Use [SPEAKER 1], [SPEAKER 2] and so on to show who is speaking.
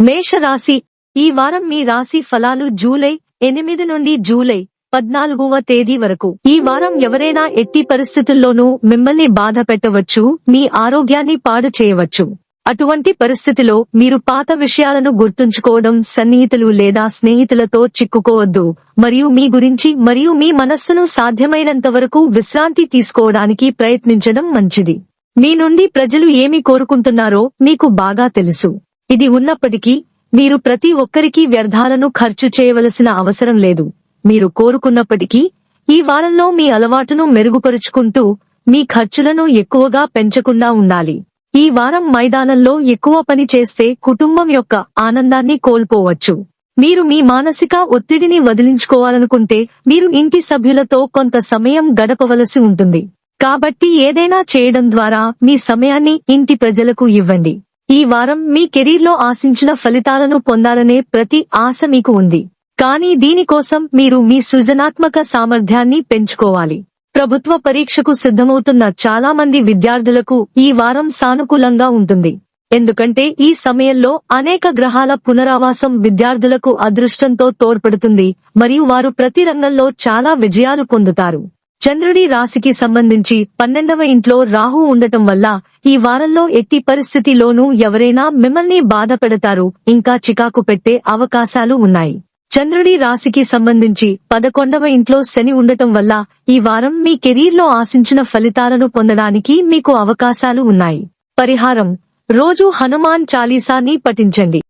[SPEAKER 1] మేష రాశి ఈ వారం మీ రాశి ఫలాలు జూలై ఎనిమిది నుండి జూలై పద్నాలుగవ తేదీ వరకు. ఈ వారం ఎవరైనా ఎట్టి పరిస్థితుల్లోనూ మిమ్మల్ని బాధ పెట్టవచ్చు మీ ఆరోగ్యాన్ని పాడు చేయవచ్చు. అటువంటి పరిస్థితిలో మీరు పాత విషయాలను గుర్తుంచుకోవడం సన్నిహితులు లేదా స్నేహితులతో చిక్కుకోవద్దు. మరియు మీ గురించి మరియు మీ మనస్సును సాధ్యమైనంత వరకు విశ్రాంతి తీసుకోవడానికి ప్రయత్నించడం మంచిది. మీ నుండి ప్రజలు ఏమి కోరుకుంటున్నారో మీకు బాగా తెలుసు. ఇది ఉన్నప్పటికీ మీరు ప్రతి ఒక్కరికి వ్యర్థాలను ఖర్చు చేయవలసిన అవసరం లేదు. మీరు కోరుకున్నప్పటికీ ఈ వారంలో మీ అలవాటును మెరుగుపరుచుకుంటూ మీ ఖర్చులను ఎక్కువగా పెంచకుండా ఉండాలి. ఈ వారం మైదానంలో ఎక్కువ పని చేస్తే కుటుంబం యొక్క ఆనందాన్ని కోల్పోవచ్చు. మీరు మీ మానసిక ఒత్తిడిని వదిలించుకోవాలనుకుంటే మీరు ఇంటి సభ్యులతో కొంత సమయం గడపవలసి ఉంటుంది. కాబట్టి ఏదైనా చేయడం ద్వారా మీ సమయాన్ని ఇంటి ప్రజలకు ఇవ్వండి. ఈ వారం మీ కెరీర్లో ఆశించిన ఫలితాలను పొందాలనే ప్రతి ఆశ మీకు ఉంది. కానీ దీనికోసం మీరు మీ సృజనాత్మక సామర్థ్యాన్ని పెంచుకోవాలి. ప్రభుత్వ పరీక్షకు సిద్ధమవుతున్న చాలా మంది విద్యార్థులకు ఈ వారం సానుకూలంగా ఉంటుంది. ఎందుకంటే ఈ సమయంలో అనేక గ్రహాల పునరావాసం విద్యార్థులకు అదృష్టంతో తోడ్పడుతుంది మరియు వారు ప్రతి రంగంలో చాలా విజయాలు పొందుతారు. చంద్రుడి రాశికి సంబంధించి పన్నెండవ ఇంట్లో రాహు ఉండటం వల్ల ఈ వారంలో ఎట్టి పరిస్థితిలోనూ ఎవరైనా మిమ్మల్ని బాధ పెడతారు ఇంకా చికాకు పెట్టే అవకాశాలు ఉన్నాయి. చంద్రుడి రాశికి సంబంధించి పదకొండవ ఇంట్లో శని ఉండటం వల్ల ఈ వారం మీ కెరీర్లో ఆశించిన ఫలితాలను పొందడానికి మీకు అవకాశాలు ఉన్నాయి. పరిహారం. రోజు హనుమాన్ చాలీసాని పఠించండి.